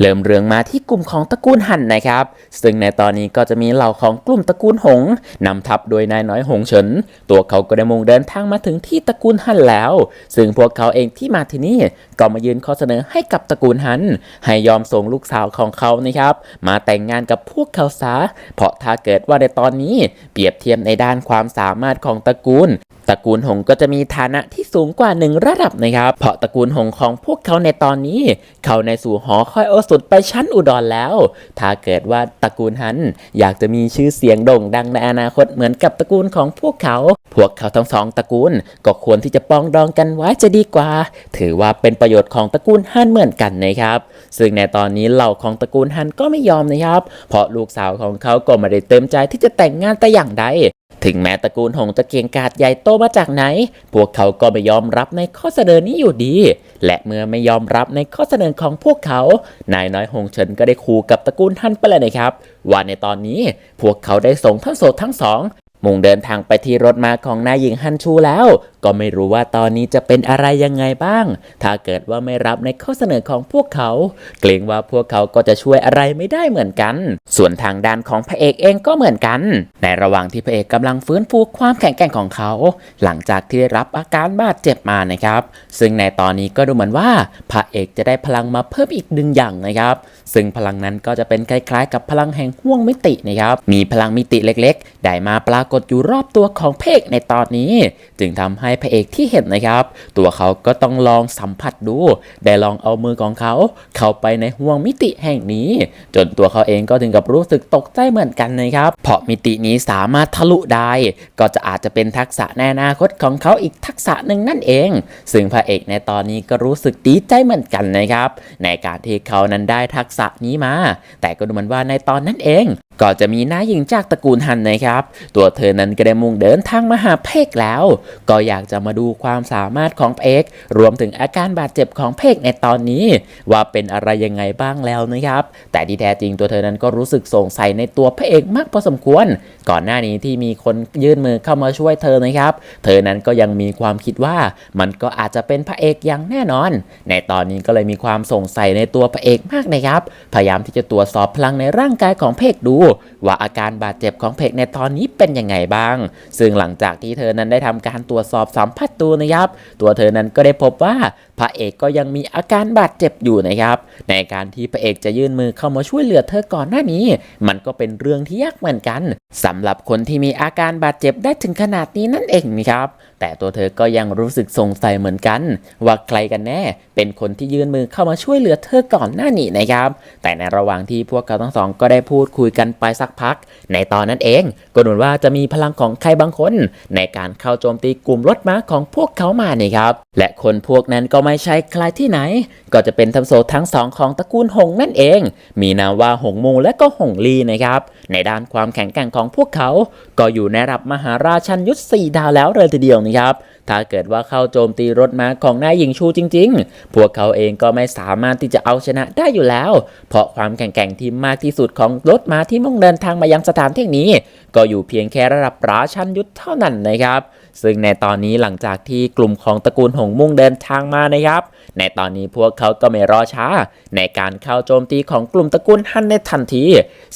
เริ่มเรื่องมาที่กลุ่มของตระกูลหันนะครับ ซึ่งในตอนนี้ก็จะมีเหล่าของกลุ่มตระกูลหงนำทัพโดยนายน้อยหงเฉิน ตัวเขาก็ได้มุ่งเดินทางมาถึงที่ตระกูลหันแล้ว ซึ่งพวกเขาเองที่มาที่นี่ก็มายืนข้อเสนอให้กับตระกูลหัน ให้ยอมส่งลูกสาวของเขานะครับ มาแต่งงานกับพวกเขาซะ เพราะถ้าเกิดว่าในตอนนี้เปรียบเทียบในด้านความสามารถของตระกูลตระกูลหงก็จะมีฐานะที่สูงกว่าหนึ่งระดับนะครับ เพราะตระกูลหงของพวกเขาในตอนนี้ เขาในสู่หอคอยโอสุดไปชั้นอุดรแล้ว ถ้าเกิดว่าตระกูลหันอยากจะมีชื่อเสียงโด่งดังในอนาคตเหมือนกับตระกูลของพวกเขา พวกเขาทั้งสองตระกูล ก็ควรที่จะปองดองกันไว้จะดีกว่า ถือว่าเป็นประโยชน์ของตระกูลฮันเหมือนกันนะครับ ซึ่งในตอนนี้เหล่าของตระกูลฮันก็ไม่ยอมนะครับ เพราะลูกสาวของเขาก็ไม่ได้เต็มใจที่จะแต่งงานแต่อย่างใด ถึงแม้ตระกูลหงจะเกียงกาดใหญ่โตมาจากไหน พวกเขาก็ไม่ยอมรับในข้อเสนอนี้อยู่ดี และเมื่อไม่ยอมรับในข้อเสนอของพวกเขา นายน้อยหงเฉินก็ได้ขู่กับตระกูลท่านไปเลยนะครับว่าในตอนนี้พวกเขาได้ส่งทั้งโสดทั้งสอง มุ่งเดินทางไปที่รถม้าของนายหญิงฮันชูแล้ว ก็ไม่รู้ว่าตอนนี้จะเป็นอะไรยังไงบ้าง ถ้าเกิดว่าไม่รับในข้อเสนอของพวกเขา เกรงว่าพวกเขาก็จะช่วยอะไรไม่ได้เหมือนกัน ส่วนทางด้านของพระเอกเองก็เหมือนกัน ในระหว่างที่พระเอกกำลังฟื้นฟูความแข็งแกร่งของเขา หลังจากที่ได้รับอาการบาดเจ็บมานะครับ ซึ่งในตอนนี้ก็ดูเหมือนว่าพระเอกจะได้พลังมาเพิ่มอีกหนึ่งอย่างนะครับ ซึ่งพลังนั้นก็จะเป็นคล้ายๆ กับพลังแห่งห่วงมิตินะครับ มีพลังมิติเล็ก ๆ ได้มาปรากฏอยู่รอบตัวของพระเอกในตอนนี้ จึงทำให้พระเอกที่เห็นนะครับ ตัวเขาก็ต้องลองสัมผัสดู ได้ลองเอามือของเขา เข้าไปในห่วงมิติแห่งนี้ จนตัวเขาเองก็ถึงกับรู้สึกตกใจเหมือนกันนะครับ เพราะมิตินี้สามารถทะลุได้ ก็จะอาจจะเป็นทักษะในอนาคตของเขาอีกทักษะหนึ่งนั่นเอง ซึ่งพระเอกในตอนนี้ก็รู้สึกดีใจเหมือนกันนะครับ ในการที่เขานั้นได้ทักษะนี้มา แต่ก็ดูเหมือนว่าในตอนนั้นเอง ก็จะมีน้าหญิงจากตระกูลฮันนะครับ ตัวเธอนั้นก็ได้มุ่งเดินทางมาหาเพกแล้ว ก็อยากจะมาดูความสามารถของเพกรวมถึงอาการบาดเจ็บของเพกในตอนนี้ ว่าเป็นอะไรยังไงบ้างแล้วนะครับ แต่ที่แท้จริงตัวเธอนั้นก็รู้สึกสงสัยในตัวพระเอกมากพอสมควร ก่อนหน้านี้ที่มีคนยื่นมือเข้ามาช่วยเธอนะครับ เธอนั้นก็ยังมีความคิดว่ามันก็อาจจะเป็นพระเอกอย่างแน่นอน ในตอนนี้ก็เลยมีความสงสัยในตัวพระเอกมากนะครับ พยายามที่จะตรวจสอบพลังในร่างกายของเพกดูว่าอาการบาดเจ็บของเพกในตอนนี้เป็นยังไงบ้าง ซึ่งหลังจากที่เธอนั้นได้ทำการตรวจสอบสัมผัสตัวนะครับ ตัวเธอนั้นก็ได้พบว่าพระเอกก็ยังมีอาการบาดเจ็บอยู่นะครับ ในการที่พระเอกจะยื่นมือเข้ามาช่วยเหลือเธอก่อนหน้านี้ มันก็เป็นเรื่องที่ยากเหมือนกันสำหรับคนที่มีอาการบาดเจ็บได้ถึงขนาดนี้นั่นเองนะครับ แต่ตัวเธอก็ยังรู้สึกสงสัยเหมือนกัน ว่าใครกันแน่ เป็นคนที่ยื่นมือเข้ามาช่วยเหลือเธอก่อนหน้านี้นะครับ แต่ในระหว่างที่พวกเขาทั้งสองก็ได้พูดคุยกันไปสักพัก ในตอนนั้นเอง ก็ดูเหมือนว่าจะมีพลังของใครบางคน ในการเข้าโจมตีกลุ่มรถม้าของพวกเขามานี่ครับ และคนพวกนั้นก็ไม่ใช่ใครที่ไหน ก็จะเป็นทัมโซทั้งสองของตระกูลหงนั่นเอง มีนามว่าหงมูและก็หงลีนะครับ ในด้านความแข็งแกร่งของพวกเขา ก็อยู่ในระดับมหาราชันยุทธสี่ดาวแล้วเลยทีเดียวนะครับ ถ้าเกิดว่าเข้าโจมตีรถม้าของนายหญิงชูจริง ๆ พวกเขาเองก็ไม่สามารถที่จะเอาชนะได้อยู่แล้ว เพราะความแข่งแกร่งที่มากที่สุดของรถม้าที่มุ่งเดินทางมายังสถานที่นี้ ก็อยู่เพียงแค่ระดับราชันยุทธเท่านั้นนะครับ ซึ่งในตอนนี้หลังจากที่กลุ่มของตระกูลหงมุ่งเดินทางมานะครับ ในตอนนี้พวกเขาก็ไม่รอช้า ในการเข้าโจมตีของกลุ่มตระกูลฮันในทันที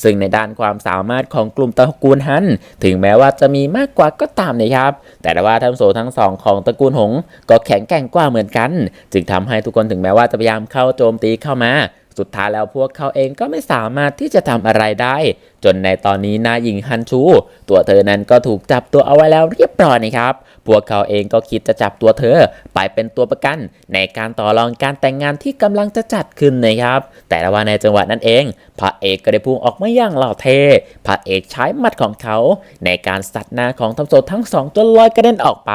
ซึ่งในด้านความสามารถของกลุ่มตระกูลฮันถึงแม้ว่าจะมีมากกว่าก็ตามนะครับ แต่ว่าทั้งโซทั้งสองของตระกูลหงก็แข็งแกร่งกว่าเหมือนกัน จึงทำให้ทุกคนถึงแม้ว่าจะพยายามเข้าโจมตีเข้ามา สุดท้ายแล้วพวกเขาเองก็ไม่สามารถที่จะทำอะไรได้จนในตอนนี้นายหญิงฮันชู ตัวเธอนั้นก็ถูกจับตัวเอาไว้แล้วเรียบร้อยนะครับ พวกเขาเองก็คิดจะจับตัวเธอไปเป็นตัวประกัน ในการต่อรองการแต่งงานที่กำลังจะจัดขึ้นนะครับ แต่ว่าในจังหวะนั้นเอง พระเอกก็ได้พุ่งออกมาอย่างหล่อเท่พระเอกใช้มัดของเขา ในการสัตว์หน้าของทัมโซทั้งสองจนลอยกระเด็นออกไป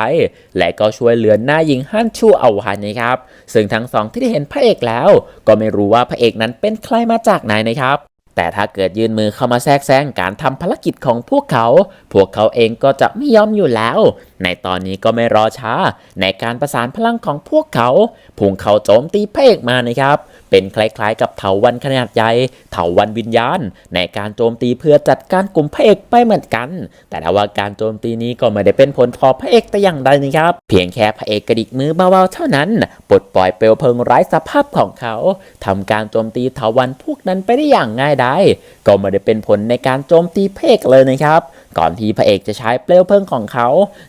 และก็ช่วยเหลือหน้าหญิงฮันชูเอาไว้นะครับ ซึ่งทั้งสองที่ได้เห็นพระเอกแล้ว ก็ไม่รู้ว่าพระเอกนั้นเป็นใครมาจากไหนนะครับ แต่ถ้าเกิดยื่นมือเข้ามาแทรกแซงการทำภารกิจของพวกเขา พวกเขาเองก็จะไม่ยอมอยู่แล้ว ในตอนนี้ก็ไม่รอช้า ในการประสานพลังของพวกเขาพุ่งเขาโจมตีพระเอกมานะครับ เป็นคล้ายๆ กับเถาวันขนาดใหญ่เถาวันวิญญาณ ในการโจมตีเพื่อจัดการกลุ่มพระเอกไปเหมือนกัน แต่ว่าการโจมตีนี้ก็ไม่ได้เป็นผลต่อพระเอกแต่อย่างใดนะครับ เพียงแค่พระเอกกระดิกมือเบาๆเท่านั้นปลดปล่อยเปลวเพลิงไร้สภาพของเขาทำการโจมตีเถาวันพวกนั้นไปได้อย่างง่ายดายก็ไม่ได้เป็นผลในการโจมตีพระเอกเลยนะครับ ก่อนที่พระเอกจะใช้เปลวเพลิงของเขา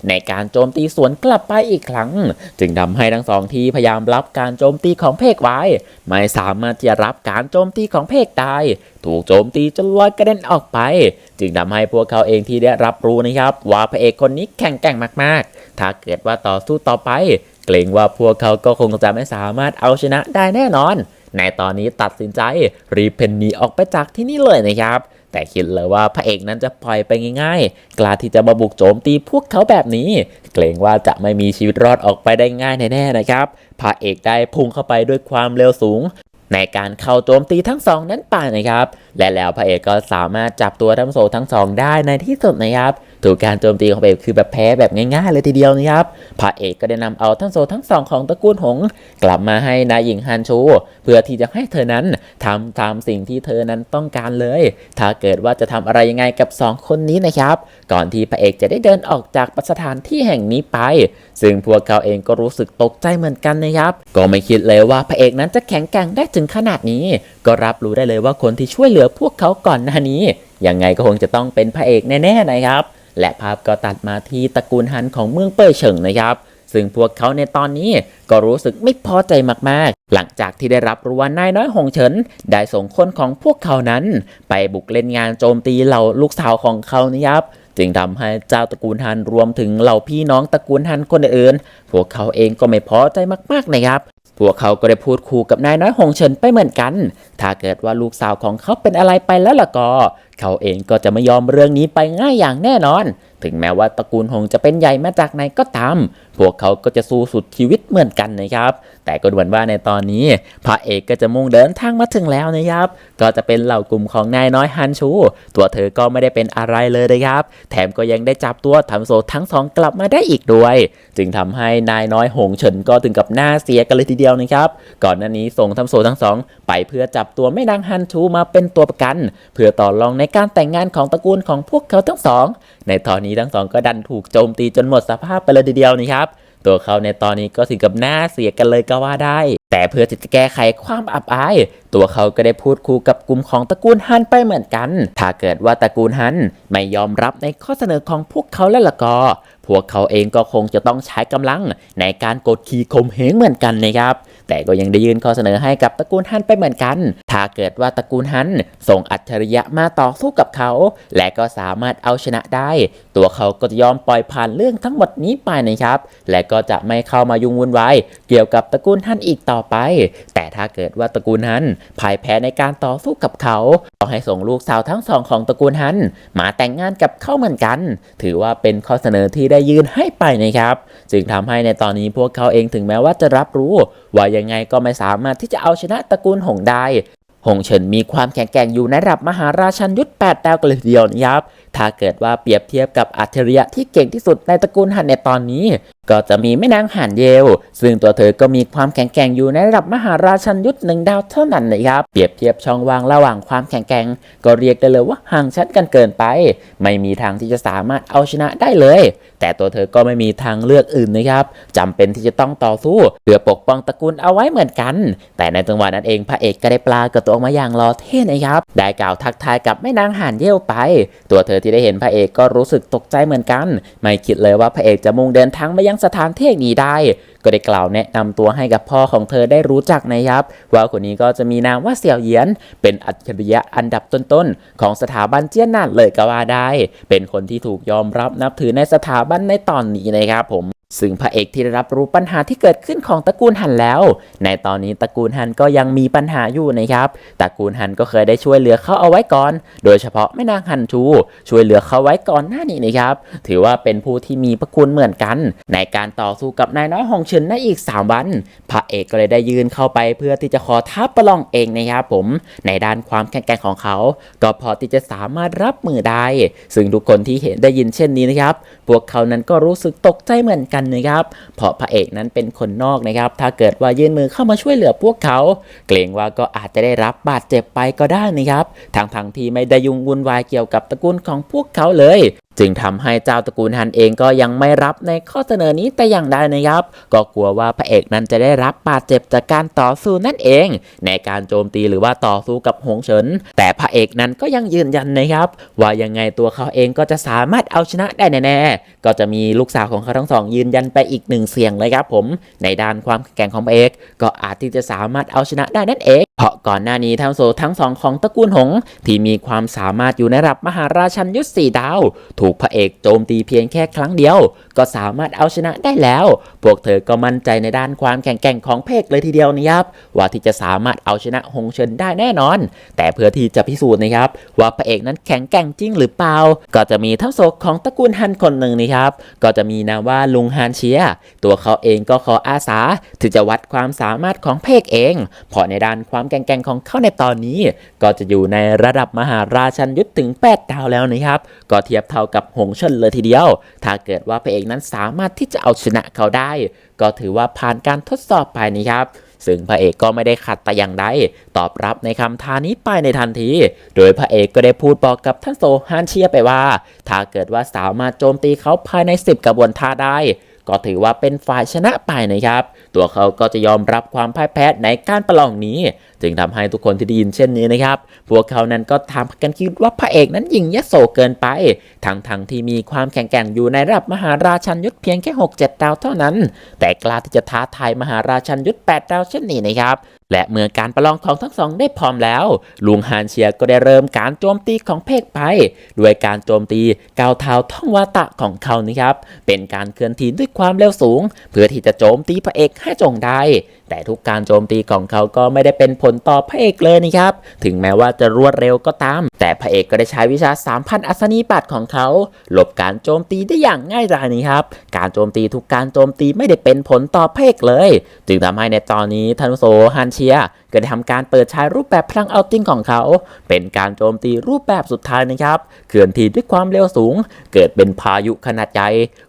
ในการโจมตีสวนกลับไปอีกครั้ง จึงทำให้ทั้งสองที่พยายามรับการโจมตีของเอกไว้ ไม่สามารถที่จะรับการโจมตีของเอกได้ถูกโจมตีจนลอยกระเด็นออกไป จึงทำให้พวกเขาเองที่ได้รับรู้นะครับ ว่าพระเอกคนนี้แข็งแกร่งมาก ๆ ถ้าเกิดว่าต่อสู้ต่อไป เกรงว่าพวกเขาก็คงจะไม่สามารถเอาชนะได้แน่นอน ในตอนนี้ตัดสินใจรีเพนนีออกไปจากที่นี่เลยนะครับ แต่คิดเลยว่าพระเอกนั้นจะปล่อยไปง่าย ๆ กล้าที่จะมาบุกโจมตีพวกเขาแบบนี้ เกรงว่าจะไม่มีชีวิตรอดออกไปได้ง่ายแน่ๆนะครับพระเอกได้พุ่งเข้าไปด้วยความเร็วสูงในการเข้าโจมตีทั้งสองนั้นไปนะครับ และแล้วพระเอกก็สามารถจับตัวทั้งโซทั้งสองได้ในที่สุดนะครับ ถูกการโจมตีของพระเอกคือแบบแพ้แบบง่ายๆเลยทีเดียวนะครับพระเอกก็ได้นำเอาทั้งโซทั้งสองของตระกูลหง กลับมาให้นายหญิงฮันชูเพื่อที่จะให้เธอนั้นทำตามสิ่งที่เธอนั้นต้องการเลย ถ้าเกิดว่าจะทำอะไรยังไงกับสองคนนี้นะครับ ก่อนที่พระเอกจะได้เดินออกจากสถานที่แห่งนี้ไป ซึ่งพวกเขาเองก็รู้สึกตกใจเหมือนกันนะครับ ก็ไม่คิดเลยว่าพระเอกนั้นจะแข็งแกร่งได้ถึงขนาดนี้ ก็รับรู้ได้เลยว่าคนที่ช่วยเหลือพวกเขาก่อนหน้านี้ ยังไงก็คงจะต้องเป็นพระเอกแน่ๆนะครับ และภาพก็ตัดมาที่ตระกูลฮันของเมืองเป่ยเฉิงนะครับซึ่งพวกเขาในตอนนี้ก็รู้สึกไม่พอใจมากๆ หลังจากที่ได้รับรู้ว่านายน้อยหงเฉินได้ส่งคนของพวกเขานั้น ไปบุกเล่นงานโจมตีเหล่าลูกสาวของเขานะครับ จึงทำให้เจ้าตระกูลฮันรวมถึงเหล่าพี่น้องตระกูลฮันคนอื่นๆพวกเขาเองก็ไม่พอใจมากๆนะครับ พวกเขาก็ได้พูดคู่กับนายน้อยหงเฉินไปเหมือนกัน ถ้าเกิดว่าลูกสาวของเขาเป็นอะไรไปแล้วล่ะก็เขาเองก็จะไม่ยอมเรื่องนี้ไปง่ายอย่างแน่นอน ถึงแม้ว่าตระกูลหงจะเป็นใหญ่มาจากไหนก็ตาม พวกเขาก็จะสู้สุดชีวิตเหมือนกันนะครับ แต่ก็ดูเหมือนว่าในตอนนี้พระเอกก็จะมุ่งเดินทางมาถึงแล้วนะครับ ก็จะเป็นเหล่ากลุ่มของนายน้อยฮันชู ตัวเธอก็ไม่ได้เป็นอะไรเลยนะครับ แถมก็ยังได้จับตัวทำโซทั้งสองกลับมาได้อีกด้วย จึงทำให้นายน้อยหงเฉินก็ถึงกับหน้าเสียกันเลยทีเดียวนะครับ ก่อนหน้านี้ส่งทำโซทั้งสองไปเพื่อจับตัวแม่นางฮันชูมาเป็นตัวประกัน เพื่อต่อรองในการแต่งงานของตระกูลของพวกเขาทั้งสอง ในตอนนี้ทั้งสองก็ดันถูกโจมตีจนหมดสภาพไปเลยทีเดียวนะครับ ตัวเขาในตอนนี้ก็ถึงกับหน้าเสียกันเลยก็ว่าได้ แต่เพื่อที่จะแก้ไขความอับอาย ตัวเขาก็ได้พูดคุยกับกลุ่มของตระกูลฮันไปเหมือนกัน ถ้าเกิดว่าตระกูลฮันไม่ยอมรับในข้อเสนอของพวกเขาแล้วล่ะก็ พวกเขาเองก็คงจะต้องใช้กำลังในการกดขี่ข่มเหงเหมือนกันนะครับแต่ก็ยังได้ยื่นข้อเสนอให้กับตระกูลฮันไปเหมือนกัน ถ้าเกิดว่าตระกูลฮันส่งอัจฉริยะมาต่อสู้กับเขา และก็สามารถเอาชนะได้ ตัวเขาก็จะยอมปล่อยผ่านเรื่องทั้งหมดนี้ไปนะครับ และก็จะไม่เข้ามายุ่งวุ่นวายเกี่ยวกับตระกูลฮันอีกต่อไป แต่ถ้าเกิดว่าตระกูลฮันพ่ายแพ้ในการต่อสู้กับเขาก็ให้ส่งลูกสาวทั้งสองของตระกูลฮันมาแต่งงานกับเขาเหมือนกัน ถือว่าเป็นข้อเสนอที่ได้ยื่นให้ไปนะครับจึงทำให้ในตอนนี้พวกเขาเองถึงแม้ว่าจะรับรู้ ว่ายังไงก็ไม่สามารถที่จะเอาชนะตระกูลหงได้หงเฉินมีความแข็งแกร่งอยู่ในระดับมหาราชันยุทธ8ดาวกันเลยทีเดียวนะครับ ถ้าเกิดว่าเปรียบเทียบกับอัจฉริยะที่เก่งที่สุดในตระกูลหันในตอนนี้ ก็จะมีแม่นางหันเยล ซึ่งตัวเธอก็มีความแข็งแกร่งอยู่ในระดับมหาราชันยุทธหนึ่งดาวเท่านั้นนะครับ เปรียบเทียบช่องว่างระหว่างความแข็งแกร่ง ก็เรียกได้เลยว่าห่างชั้นกันเกินไป ไม่มีทางที่จะสามารถเอาชนะได้เลย แต่ตัวเธอก็ไม่มีทางเลือกอื่นนะครับจำเป็นที่จะต้องต่อสู้เพื่อปกป้องตระกูลเอาไว้เหมือนกัน แต่ในจังหวะนั้นเองพระเอกก็ได้ปลากระตัวออกมาอย่างรอเท่นะครับ ได้กล่าวทักทายกับแม่นางหันเย่ยวไป ตัวเธอที่ได้เห็นพระเอกก็รู้สึกตกใจเหมือนกัน ไม่คิดเลยว่าพระเอกจะมุ่งเดินทางมายังสถานที่นี้ได้ ก็ได้กล่าวแนะนำตัวให้กับพ่อของเธอได้รู้จักนะครับ ว่าคนนี้ก็จะมีนามว่าเสี่ยวเหยียน เป็นอัจฉริยะอันดับต้นๆ ของสถาบันเจี้ยนหนานเลยก็ว่าได้ เป็นคนที่ถูกยอมรับนับถือในสถาบันในตอนนี้นะครับผม ซึ่งพระเอกที่ได้รับรู้ปัญหาที่เกิดขึ้นของตระกูลฮันแล้ว ในตอนนี้ตระกูลฮันก็ยังมีปัญหาอยู่นะครับ ตระกูลฮันก็เคยได้ช่วยเหลือเขาเอาไว้ก่อน โดยเฉพาะแม่นางฮันชู ช่วยเหลือเขาไว้ก่อนหน้านี้นะครับ ถือว่าเป็นผู้ที่มีพระคุณเหมือนกัน ในการต่อสู้กับนายน้อยหงเฉินในอีก 3 วัน พระเอกก็เลยได้ยืนเข้าไปเพื่อที่จะขอท้าประลองเองนะครับผม ในด้านความแข็งแกร่งของเขา ก็พอที่จะสามารถรับมือได้ ซึ่งทุกคนที่เห็นได้ยินเช่นนี้นะครับ พวกเขานั้นก็รู้สึกตกใจเหมือนกันนะครับเพราะพระเอกนั้นเป็นคนนอกนะครับ ถ้าเกิดว่ายื่นมือเข้ามาช่วยเหลือพวกเขา เกรงว่าก็อาจจะได้รับบาดเจ็บไปก็ได้นะครับทางทางที่ไม่ได้ยุ่งวุ่นวายเกี่ยวกับตระกูลของพวกเขาเลย จึงทำให้เจ้าตระกูลฮันเองก็ยังไม่รับในข้อเสนอนี้แต่อย่างใดนะครับ ก็กลัวว่าพระเอกนั้นจะได้รับบาดเจ็บจากการต่อสู้นั่นเอง ในการโจมตีหรือว่าต่อสู้กับหงเฉิน แต่พระเอกนั้นก็ยังยืนยันนะครับ ว่ายังไงตัวเขาเองก็จะสามารถเอาชนะได้แน่ๆก็จะมีลูกสาวของเขาทั้งสอง ยืนยันไปอีกหนึ่งเสียงเลยครับผม ในด้านความแข็งของพระเอก ก็อาจที่จะสามารถเอาชนะได้นั่นเอง เพราะก่อนหน้านี้ทั้งโซทั้งสองของตระกูลหง ที่มีความสามารถอยู่ในระดับมหาราชันยุทธสี่ดาว ถูกพระเอกโจมตีเพียงแค่ครั้งเดียว ก็สามารถเอาชนะได้แล้ว พวกเธอก็มั่นใจในด้านความแข็งแกร่งของเพกเลยทีเดียวนะครับ ว่าที่จะสามารถเอาชนะหงเฉินได้แน่นอน แต่เพื่อที่จะพิสูจน์นะครับ ว่าพระเอกนั้นแข็งแกร่งจริงหรือเปล่า ก็จะมีทั้งโซของตระกูลฮันคนหนึ่งนะครับ ก็จะมีนามว่าลุงฮานเชีย ตัวเขาเองก็ขออาสาที่จะวัดความสามารถของเพกเองเพราะในด้านความแกร่งของเขาในตอนนี้ ก็จะอยู่ในระดับมหาราชันยุทธถึง 8 ดาวแล้วนะครับ ก็เทียบเท่ากับหงเฉินเลยทีเดียว ถ้าเกิดว่าพระเอกนั้นสามารถที่จะเอาชนะเขาได้ ก็ถือว่าผ่านการทดสอบไปนะครับซึ่งพระเอกก็ไม่ได้ขัดแต่อย่างใดตอบรับในคำท้านี้ไปในทันที โดยพระเอกก็ได้พูดบอกกับท่านโซฮานเชียไปว่า ถ้าเกิดว่าสามารถโจมตีเขาภายใน 10 กระบวนท่าได้ ก็ถือว่าเป็นฝ่ายชนะไปนะครับ ตัวเขาก็จะยอมรับความพ่ายแพ้ในการประลองนี้ จึงทำให้ทุกคนที่ได้ยินเช่นนี้นะครับ พวกเขานั้นก็ทำกันคิดว่าพระเอกนั้นยิงยโสเกินไป ทั้งทั้งที่มีความแข็งแกร่งอยู่ในระดับมหาราชันยุทธเพียงแค่ 6-7 ดาวเท่านั้น แต่กล้าที่จะท้าทายมหาราชันยุทธ8ดาวเช่นนี้นะครับ และเมื่อการประลองของทั้งสองได้พร้อมแล้ว ลุงฮานเชียก็ได้เริ่มการโจมตีของเพกไป ด้วยการโจมตีก้าวเท้าท่องวาตะของเขานะครับ เป็นการเคลื่อนที่ด้วยความเร็วสูง เพื่อที่จะโจมตีพระเอกให้จงได้ แต่ทุกการโจมตีของเขาก็ไม่ได้เป็นผลต่อพระเอกเลยนะครับ ถึงแม้ว่าจะรวดเร็วก็ตาม แต่พระเอกก็ได้ใช้วิชา 3,000 อัศนีปัดของเขา หลบการโจมตีได้อย่างง่ายดายนะครับ การโจมตีทุกการโจมตีไม่ได้เป็นผลต่อพระเอกเลย จึงทำให้ในตอนนี้ทันโซฮันเชีย ก็ได้ทำการเปิดใช้รูปแบบพลังเอาติ้งของเขา เป็นการโจมตีรูปแบบสุดท้ายนะครับ เคลื่อนที่ด้วยความเร็วสูง เกิดเป็นพายุขนาดใหญ่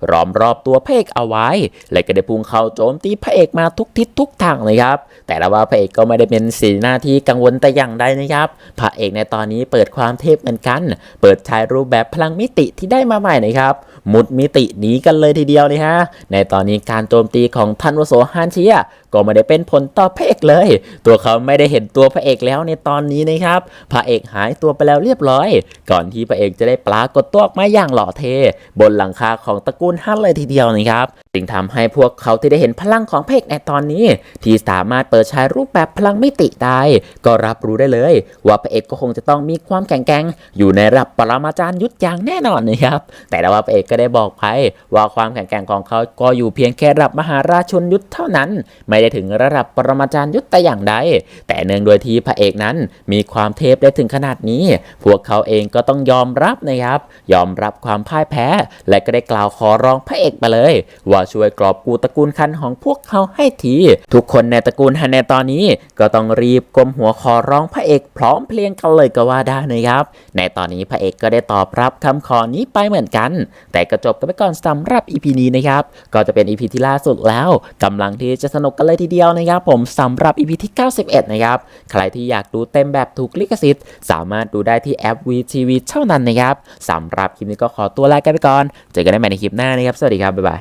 ล้อมรอบตัวพระเอกเอาไว้ และก็ได้พุ่งเข้าโจมตีพระเอกมาทุกทิศทุกทางเลยครับ แต่ละว่าพระเอกก็ไม่ได้เป็นสีหน้าที่กังวลแต่อย่างใดนะครับ พระเอกในตอนนี้เปิดความเทพเหมือนกัน เปิดใช้รูปแบบพลังมิติที่ได้มาใหม่นะครับ มุดมิติหนีกันเลยทีเดียวนะฮะ ในตอนนี้การโจมตีของทันวโสฮานเชียก็ไม่ได้เป็นผลต่อพระเอกเลย ตัวเขาไม่ได้เห็นตัวพระเอกแล้วในตอนนี้นะครับ พระเอกหายตัวไปแล้วเรียบร้อย ก่อนที่พระเอกจะได้ปรากฏตัวออกมาอย่างหล่อเท บนหลังคาของตระกูลฮั่นเลยทีเดียวนะครับจึงทำให้พวกเขาที่ได้เห็นพลังของพระเอกในตอนนี้ ที่สามารถเปิดใช้รูปแบบพลังมิติได้ ก็รับรู้ได้เลย ว่าพระเอกก็คงจะต้องมีความแข็งแกร่งอยู่ในระดับปรมาจารย์ยุทธอย่างแน่นอนนะครับ แต่แล้วว่าพระเอกก็ได้บอกไปว่าความแข็งแกร่งของเขาก็อยู่เพียงแค่ระดับมหาราชนยุทธเท่านั้น ไม่ได้ถึงระดับปรมาจารย์ยุทธแต่อย่างใดแต่เนื่องโดวยที่พระเอกนั้นมีความเทพได้ถึงขนาดนี้ พวกเขาเองก็ต้องยอมรับนะครับ ยอมรับความพ่ายแพ้ และก็ได้กล่าวขอร้องพระเอกไปเลย ว่าช่วยกรอบกูตระกูลคันของพวกเขาให้ที ทุกคนในตระกูลฮันในตอนนี้ก็ต้องรีบก้มหัวขอร้องพระเอกพร้อมเพรียงกันเลยก็ว่าได้นะครับ ในตอนนี้พระเอกก็ได้ตอบรับคำขอนี้ไปเหมือนกัน แต่ก็จบกันไปก่อนสำหรับ EP นี้นะครับ ก็จะเป็น EP ที่ล่าสุดแล้วกำลังที่จะสนุกกันเลยทีเดียวนะครับ ผมสำหรับ EP ที่21 นะครับ ใครที่อยากดูเต็มแบบถูกลิขสิทธิ์ สามารถดูได้ที่แอป VTV เท่านั้นนะครับสำหรับคลิปนี้ก็ขอตัวลากันไปก่อน เจอกันได้ใหม่ในคลิปหน้านะครับ สวัสดีครับ บ๊ายบาย